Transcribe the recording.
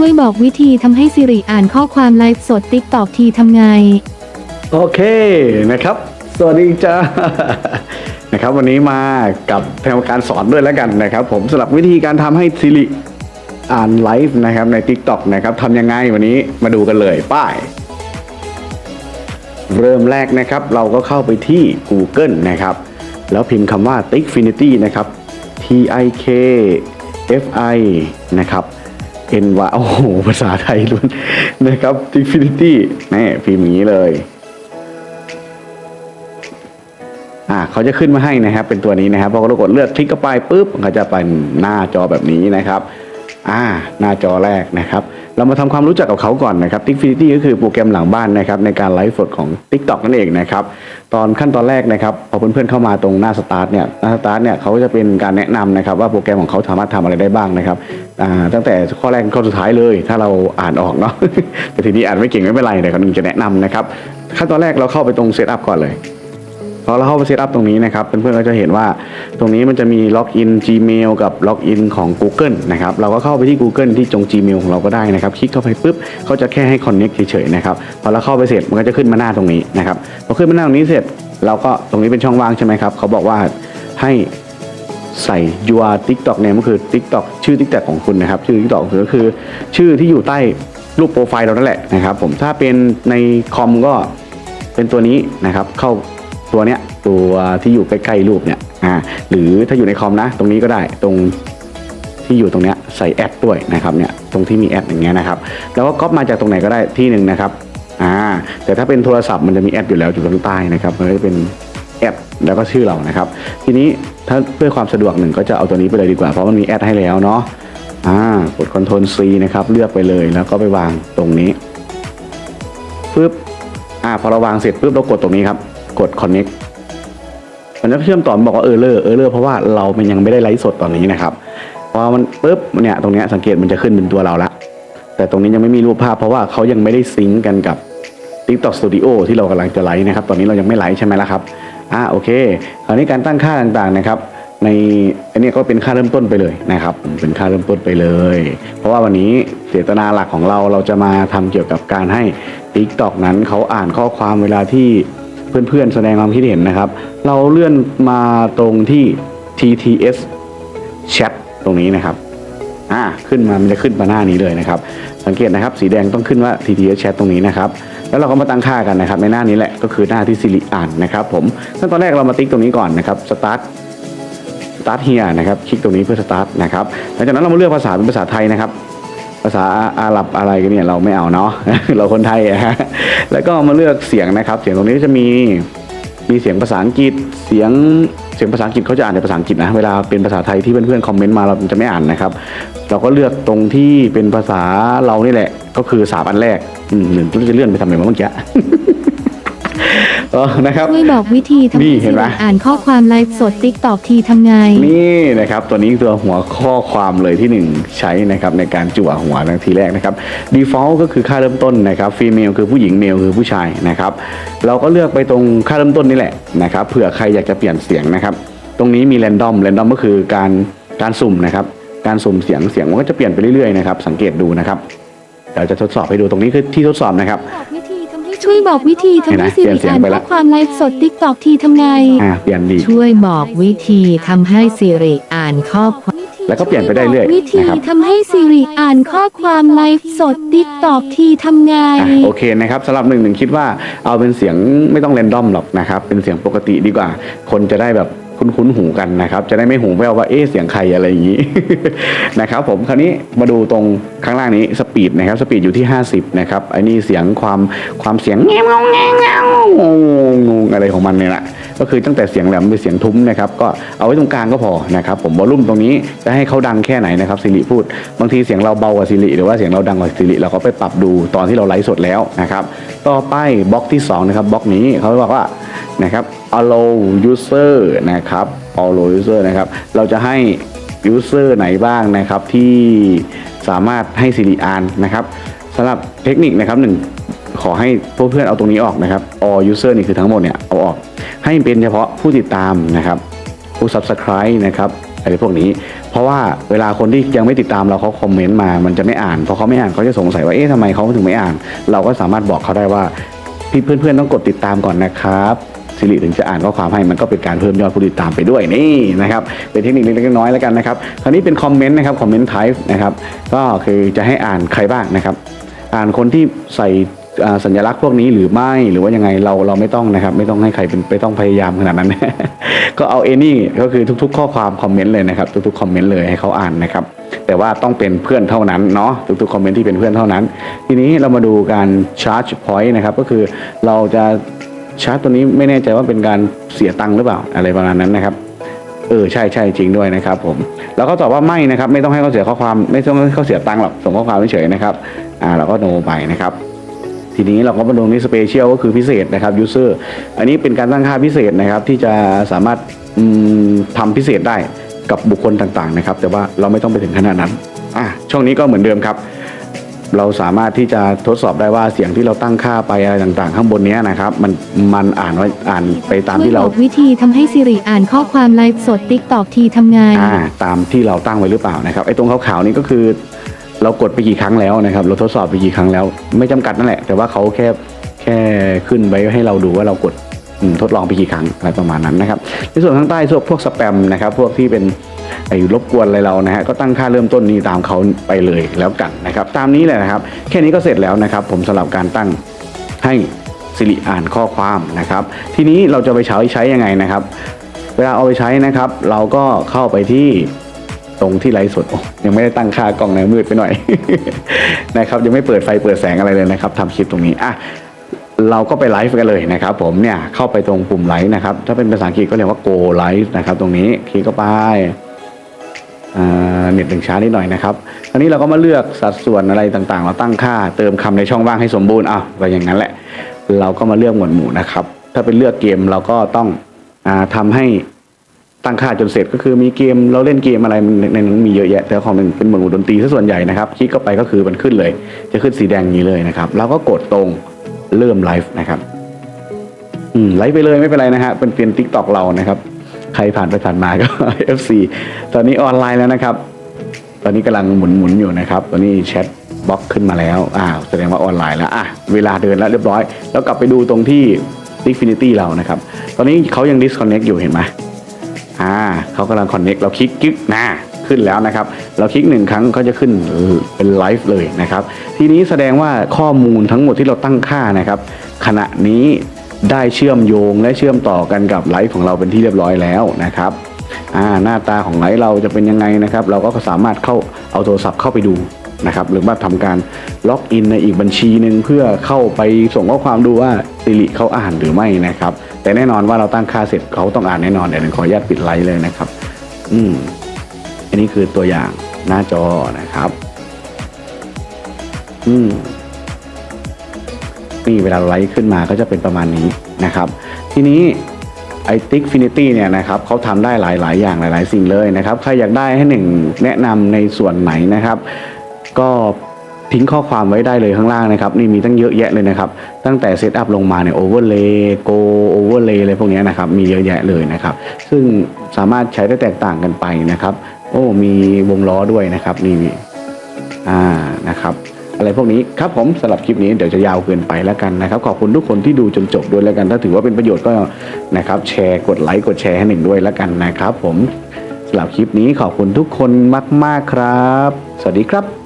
ช่วยบอกวิธีทำให้สิริอ่านข้อความไลฟ์สดติ๊กตอกทีทำไง โอเคนะครับ สวัสดีจ้า นะครับ วันนี้มากับทำการสอนด้วยแล้วกันนะครับ ผมสำหรับวิธีการทำให้ซิริอ่านไลฟ์นะครับใน TikTok นะครับทำยังไงวันนี้มาดูกันเลยป้าย เริ่มแรกนะครับ เราก็เข้าไปที่ Google นะครับ แล้วพิมพ์คำว่า Tikfinity นะครับ T I K F I นะครับ N Y โอ้โห ภาษาไทยล้วนนะครับ Infinity นี่พิมพ์อย่างนี้เลย อ่าเขาจะขึ้นมาให้นะครับ เป็นตัวนี้นะครับพอเรากดเลือกคลิกเข้าไปปุ๊บมันก็จะเป็นหน้าจอแบบนี้นะครับ อ่าหน้าจอแรกนะครับ เรามาทำความรู้จักกับเขาก่อนนะครับ Tikfinity ก็คือโปรแกรมหลังบ้านนะครับในการไลฟ์สดของ TikTok นั่นเองนะครับ ตอนขั้นตอนแรกนะครับพอเพื่อนๆเข้ามาตรงหน้าสตาร์ทเนี่ยหน้าสตาร์ทเนี่ยเขาจะเป็นการแนะนำนะครับว่าโปรแกรมของเขาสามารถทำอะไรได้บ้างนะครับตั้งแต่ข้อแรกข้อสุดท้ายเลย ถ้าเราอ่านออกเนาะแต่ทีนี้อ่านไม่เก่งไม่เป็นไรแต่เขาหนึ่งจะแนะนำนะครับขั้นตอนแรกเราเข้าไปตรงเซตอัพก่อนเลย พอเราเข้าไปเซตอัพตรงนี้นะครับเพื่อนๆก็จะเห็นว่าตรงนี้มันจะมีล็อกอิน Gmail กับล็อกอินของ Google นะครับเราก็เข้าไปที่ Google ที่จง Gmail ของเราก็ได้นะครับคลิกเข้าไปปุ๊บเขาจะแค่ให้ Connect เฉยๆนะครับพอเราเข้าไปเสร็จมันก็จะขึ้นมาหน้าตรงนี้นะครับพอขึ้นมาหน้าตรงนี้เสร็จเราก็ตรงนี้เป็นช่องว่างใช่ไหมครับเขาบอกว่าให้ใส่ your TikTok name ก็คือ TikTok ชื่อ TikTok ของคุณนะครับ ชื่อ TikTok ก็คือ ชื่อที่อยู่ใต้รูปโปรไฟล์เรานั่นแหละนะครับผมถ้าเป็นในคอมก็เป็นตัวนี้นะครับเข้า ตัวเนี้ยตัวที่อยู่ใกล้ๆรูปเนี่ยอ่าหรือถ้าอยู่ในคอมนะ ตรงนี้ก็ได้ตรงที่อยู่ตรงเนี้ยใส่แอดด้วยนะครับเนี่ยตรงที่มีแอดอย่างเงี้ยนะครับแล้วก็ก๊อปมาจากตรงไหนก็ได้ที่หนึ่งนะครับอ่าแต่ถ้าเป็นโทรศัพท์มันจะมีแอดอยู่แล้วอยู่ข้างใต้นะครับมันจะเป็นแอดแล้วก็ชื่อเรานะครับ ทีนี้ถ้าเพื่อความสะดวกหนึ่งก็จะเอาตัวนี้ไปเลยดีกว่า เพราะมันมีแอดให้แล้วเนาะอ่ากด Ctrl C นะครับเลือกไปเลยแล้วก็ไปวางตรงนี้ปึ๊บอ่าพอเราวางเสร็จปุ๊บเรากดตรงนี้ครับ กด connect มันจะเชื่อมต่อบอกว่าเออเลอร์เออเลอร์เพราะว่าเรามันยังไม่ได้ไลฟ์สดตอนนี้นะครับพอมันปุ๊บเนี่ยตรงนี้สังเกตมันจะขึ้นเป็นตัวเราละแต่ตรงนี้ยังไม่มีรูปภาพเพราะว่าเขายังไม่ได้ซิงก์กันกับ TikTok Studio ที่เรากำลังจะไลฟ์นะครับ ตอนนี้เรายังไม่ไลฟ์ใช่ไหมล่ะครับอ่าโอเคคราวนี้การตั้งค่าต่างๆนะครับ ในอันนี้ก็เป็นค่าเริ่มต้นไปเลยนะครับ เป็นค่าเริ่มต้นไปเลย เพราะว่าวันนี้เจตนาหลักของเราเราจะมาทำเกี่ยวกับการให้ TikTok นั้นเขาอ่านข้อความเวลาที่ เพื่อนๆแสดงความคิดเห็นนะครับ เราเลื่อนมาตรงที่ TTS Chat ตรงนี้นะครับอ่าขึ้นมามันจะขึ้นมาหน้านี้เลยนะครับ สังเกตนะครับ สีแดงต้องขึ้นว่า TTS Chat ตรงนี้นะครับ แล้วเราก็มาตั้งค่ากันนะครับ ในหน้านี้แหละก็คือหน้าที่สิริอ่านนะครับ ผมขั้นตอนแรกเรามาติ๊กตรงนี้ก่อนนะครับ Start Start here นะครับ คลิกตรงนี้เพื่อ Start นะครับหลังจากนั้นเรามาเลือกภาษาเป็นภาษาไทยนะครับ ภาษาอาหรับอะไรกันเนี่ยเราไม่เอาเนาะเราคนไทยอะฮะแล้วก็มาเลือกเสียงนะครับ เสียงตรงนี้จะมีมีเสียงภาษาอังกฤษ เสียงเสียงภาษาอังกฤษเขาจะอ่านในภาษาอังกฤษนะเวลาเป็นภาษาไทยที่เพื่อนๆคอมเมนต์มาเราจะไม่อ่านนะครับ เราก็เลือกตรงที่เป็นภาษาเรานี่แหละ ก็คือสามอันแรกอืมหนึ่งจะเลื่อนไปทำไมเมื่อกี้ เออนะครับช่วยบอกวิธีทำนี่ให้เห็สินไหม ริอ่านข้อความไลฟ์สดติ๊กตอกทีทำไง นี่นะครับตัวนี้ตัวหัวข้อความเลยที่หนึ่งใช้นะครับในการจั่วหัวในทีแรกนะครับ default ก็คือค่าเริ่มต้นนะครับ female คือผู้หญิง male คือผู้ชายนะครับ เราก็เลือกไปตรงค่าเริ่มต้นนี่แหละนะครับเผื่อใครอยากจะเปลี่ยนเสียงนะครับ ตรงนี้มี random random ก็คือการการสุ่มนะครับ การสุ่มเสียงเสียงมันก็จะเปลี่ยนไปเรื่อยๆนะครับสังเกตดูนะครับเดี๋ยวจะทดสอบให้ดูตรงนี้คือที่ทดสอบนะครับ ช่วยบอกวิธีทำเห็นไหมให้สิริเปลี่ยนเสียงอ่านไปข้ละอความไลฟ์สดติ๊กตอกทีทำไง อ่าเปลี่ยนดีช่วยบอกวิธีทำให้สิริอ่านข้อความ แล้วก็เปลี่ยนไปได้เรื่อยวิธีนะครับ ทำให้สิริอ่านข้อความไลฟ์สดติ๊กตอกทีทำไง อะโอเคนะครับสำหรับหนึ่งหนึ่งคิดว่าเอาเป็นเสียงไม่ต้องเรนดอมหรอกนะครับ เป็นเสียงปกติดีกว่า คนจะได้แบบ คุ้นหูกันนะครับ จะได้ไม่หูแว่วว่าเอ๊ะเสียงใครอะไรอย่างนี้นะครับผมคราวนี้มาดูตรงข้างล่างนี้สปีดนะครับสปีดอยู่ที่ 50นะครับไอ้นี่เสียงความความเสียงแง่งแง่งงงงงอะไรของมันเนี่ยแหละก็คือตั้งแต่เสียงแหลมไปเสียงทุ้มนะครับก็เอาไว้ตรงกลางก็พอนะครับผมวอลลุ่มตรงนี้จะให้เขาดังแค่ไหนนะครับสิริพูด บางทีเสียงเราเบากว่าสิริหรือว่าเสียงเราดังกว่าสิริเราก็ไปปรับดูตอนที่เราไลฟ์สดแล้วนะครับต่อไปบล็อกที่2นะครับบล็อกนี้เขาบอกว่า นะครับ allow user นะครับ allow user นะครับ เราจะให้ user ไหนบ้างนะครับที่สามารถให้สิริอ่านนะครับสำหรับเทคนิคนะครับหนึ่งขอให้พวกเพื่อนเอาตรงนี้ออกนะครับ all user นี่คือทั้งหมดเนี่ยเอาออก ให้เป็นเฉพาะผู้ติดตามนะครับผู้ subscribe นะครับอะไรพวกนี้ เพราะว่าเวลาคนที่ยังไม่ติดตามเราเขาคอมเมนต์มา มันจะไม่อ่านพอเขาไม่อ่านเขาจะสงสัยว่าเอ๊ะทำไมเขาถึงไม่อ่าน เราก็สามารถบอกเขาได้ว่าพี่เพื่อนๆต้องกดติดตามก่อนนะครับ สิริถึงจะอ่านข้อความให้มันก็เป็นการเพิ่มยอดผู้ติดตามไปด้วยนี่นะครับเป็นเทคนิคเล็กๆน้อยๆแล้วกันนะครับคราวนี้เป็นคอมเมนต์นะครับคอมเมนต์ไทป์นะครับก็คือจะให้อ่านใครบ้างนะครับ อ่านคนที่ใส่สัญลักษณ์พวกนี้หรือไม่หรือว่ายังไงเราเราไม่ต้องนะครับ ไม่ต้องให้ใครเป็นไม่ต้องพยายามขนาดนั้น ก็เอาเอนี่ก็คือทุก ๆ ข้อความคอมเมนต์เลยนะครับ ทุกๆคอมเมนต์เลยให้เขาอ่านนะครับ แต่ว่าต้องเป็นเพื่อนเท่านั้นเนาะทุกๆคอมเมนต์ที่เป็นเพื่อนเท่านั้น ทีนี้เรามาดูการชาร์จพอยต์นะครับก็คือเราจะ ชาร์จตัวนี้ไม่แน่ใจว่าเป็นการเสียตังค์หรือเปล่าอะไรประมาณนั้นนะครับเออใช่ใช่จริงด้วยนะครับผมแล้วก็ตอบว่าไม่นะครับ ไม่ต้องให้เขาเสียข้อความไม่ต้องให้เขาเสียตังค์หรอกส่งข้อความเฉยๆนะครับอ่าเราก็โนไปนะครับ ทีนี้เราก็มาดูนี่สเปเชียลก็คือพิเศษนะครับยูเซอร์อันนี้เป็นการตั้งค่าพิเศษนะครับ ที่จะสามารถอืมทำพิเศษได้กับบุคคลต่างๆนะครับ แต่ว่าเราไม่ต้องไปถึงขนาดนั้นอะช่วงนี้ก็เหมือนเดิมครับ เราสามารถที่จะทดสอบได้ว่าเสียงที่เราตั้งค่าไปอะไรต่างๆ ข้างบนเนี้ยนะครับ มันมันอ่านว่าอ่านไปตามที่เราช่วยบอกวิธีทำให้สิริอ่านข้อความไลฟ์สดติ๊กตอกทีทำไงอ่าตามที่เราตั้งไว้หรือเปล่านะครับไอ้ตรงขาวๆนี่ก็คือ เรากดไปกี่ครั้งแล้วนะครับ เราทดสอบไปกี่ครั้งแล้ว ไม่จำกัดนั่นแหละ แต่ว่าเขาแค่แค่ขึ้นไว้ให้เราดูว่าเรากดอืมทดลองไปกี่ครั้งอะไรประมาณนั้นนะครับในส่วนข้างใต้พวกพวกสแปมนะครับ พวกที่เป็นไอ้ รบกวนอะไรเรานะฮะก็ตั้งค่าเริ่มต้นนี้ตามเขาไปเลยแล้วกันนะครับตามนี้แหละนะครับ แค่นี้ก็เสร็จแล้วนะครับ ผมสำหรับการตั้งให้สิริอ่านข้อความนะครับ ทีนี้เราจะไปใช้ใช้ยังไงนะครับ เวลาเอาไปใช้นะครับ เราก็เข้าไปที่ตรงที่ไลฟ์สดยังไม่ได้ตั้งค่ากล้องนะมืดไปหน่อยนะครับยังไม่เปิดไฟเปิดแสงอะไรเลยนะครับทำคลิปตรงนี้อะเราก็ไปไลฟ์กันเลยนะครับ ผมเนี่ยเข้าไปตรงปุ่มไลฟ์นะครับ ถ้าเป็นภาษาอังกฤษก็เรียกว่า go live นะครับ ตรงนี้คลิกเข้าไป เน็ตถึงช้านิดหน่อยนะครับคราวนี้เราก็มาเลือกสัดส่วนอะไรต่างๆ เราตั้งค่าเติมคำในช่องว่างให้สมบูรณ์อะก็อย่างนั้นแหละ เราก็มาเลือกหมวดหมู่นะครับ ถ้าเป็นเลือกเกมเราก็ต้องอาทำให้ตั้งค่าจนเสร็จก็คือมีเกมเราเล่นเกมอะไรในนั้นมีเยอะแยะแต่ของหนึ่งเป็นหมวดหมู่ดนตรีซะส่วนใหญ่นะครับคลิกเข้าไปก็คือมันขึ้นเลย จะขึ้นสีแดงนี้เลยนะครับแล้วก็กดตรงเริ่มไลฟ์นะครับไลฟ์ไปเลยไม่เป็นไรนะฮะเป็นเปลี่ยนทิกตอกเรานะครับ ใครผ่านไปผ่านมาก็ FC ตอนนี้ออนไลน์แล้วนะครับ ตอนนี้กำลังหมุนหมุนๆอยู่นะครับ ตอนนี้แชทบล็อกขึ้นมาแล้วอ่าแสดงว่าออนไลน์แล้วอะเวลาเดินแล้วเรียบร้อย แล้วกลับไปดูตรงที่ Infinity เรานะครับ ตอนนี้เขายัง disconnect อยู่เห็นไหมอ่าเขากำลัง connect เราคลิกกิ๊กนะขึ้นแล้วนะครับ เราคลิกหนึ่งครั้งเขาจะขึ้นเป็นไลฟ์เลยนะครับ ทีนี้แสดงว่าข้อมูลทั้งหมดที่เราตั้งค่านะครับ ขณะนี้ ได้เชื่อมโยงและเชื่อมต่อกันกับไลฟ์ของเราเป็นที่เรียบร้อยแล้วนะครับหน้าตาของไลฟ์เราจะเป็นยังไงนะครับ เราก็สามารถเข้าเอาโทรศัพท์เข้าไปดูนะครับหรือว่าทำการล็อกอินในอีกบัญชีหนึ่งเพื่อเข้าไปส่งข้อความดูว่าสิริเขาอ่านหรือไม่นะครับ แต่แน่นอนว่าเราตั้งค่าเสร็จเขาต้องอ่านแน่นอนเดี๋ยวหนึ่งขออนุญาตปิดไลฟ์เลยนะครับ อืมอันนี้คือตัวอย่างหน้าจอนะครับ อืม นี่เวลาไลฟ์ขึ้นมาก็จะเป็นประมาณนี้นะครับ ทีนี้ไอติกฟินิตี้เนี่ยนะครับเขาทำได้หลาย ๆ อย่างหลาย ๆ สิ่งเลยนะครับ ใครอยากได้ให้หนึ่งแนะนำในส่วนไหนนะครับ ก็ทิ้งข้อความไว้ได้เลยข้างล่างนะครับ นี่มีตั้งเยอะแยะเลยนะครับ ตั้งแต่เซตอัพลงมาเนี่ยโอเวอร์เลย์โกโอเวอร์เลย์อะไรพวกนี้นะครับ มีเยอะแยะเลยนะครับ ซึ่งสามารถใช้ได้แตกต่างกันไปนะครับ โอ้มีวงล้อด้วยนะครับนี่อ่านะครับ อะไรพวกนี้ครับผมสำหรับคลิปนี้เดี๋ยวจะยาวเกินไปแล้วกันนะครับ ขอบคุณทุกคนที่ดูจนจบด้วยแล้วกัน ถ้าถือว่าเป็นประโยชน์ก็นะครับแชร์กดไลค์กดแชร์ให้หนึ่งด้วยแล้วกันนะครับ ผมสำหรับคลิปนี้ขอบคุณทุกคนมาก ๆครับ สวัสดีครับ